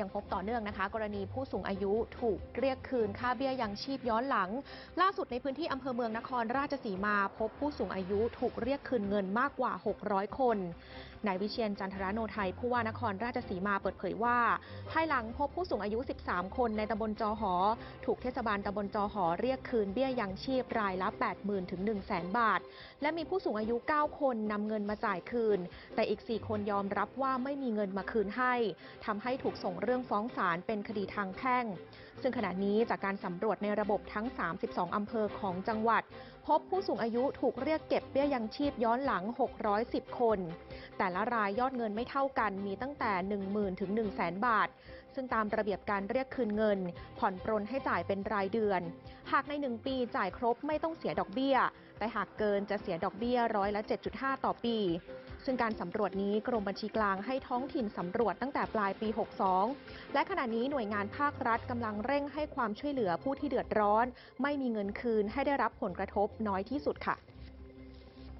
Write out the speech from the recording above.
ยังพบต่อเนื่องนะคะ กรณีผู้สูงอายุถูกเรียกคืนค่าเบี้ยยังชีพย้อนหลัง ล่าสุดในพื้นที่อำเภอเมืองนครราชสีมา พบผู้สูงอายุถูกเรียกคืนเงินมากกว่า 600 คนนายวิเชียนจันทรโนไทยผู้ว่านครราชสีมาเปิดเผยว่า ภายหลังพบผู้สูงอายุ 13 คนในตำบลจอหอ ถูกเทศบาลตำบลจอหอเรียกคืนเบี้ยยังชีพรายละ 80,000ถึง100,000 บาท และมีผู้สูงอายุ 9 คนนำเงินมาจ่ายคืน แต่อีก 4 คนยอมรับว่าไม่มีเงินมาคืนให้ทำให้ถูกส่งเรื่องฟ้องศาลเป็นคดีทางแพ่ง ซึ่งขณะนี้จากการสำรวจในระบบทั้ง 32 อำเภอของจังหวัด พบผู้สูงอายุถูกเรียกเก็บเบี้ยยังชีพย้อนหลัง 610 คน แต่ละรายยอดเงินไม่เท่ากันมีตั้งแต่ 10,000 ถึง 100,000 บาท ซึ่งตามระเบียบการเรียกคืนเงิน ผ่อนปรนให้จ่ายเป็นรายเดือน หากใน 1 ปีจ่ายครบไม่ต้องเสียดอกเบี้ย แต่หากเกินจะเสียดอกเบี้ยร้อยละ 7.5 ต่อปี ซึ่งการสำรวจนี้กรมบัญชีกลางให้ท้องถิ่นสำรวจตั้งแต่ปลายปี 62 และขณะนี้หน่วยงานภาครัฐกำลังเร่งให้ความช่วยเหลือผู้ที่เดือดร้อน ไม่มีเงินคืนให้ได้รับผลกระทบน้อยที่สุดค่ะ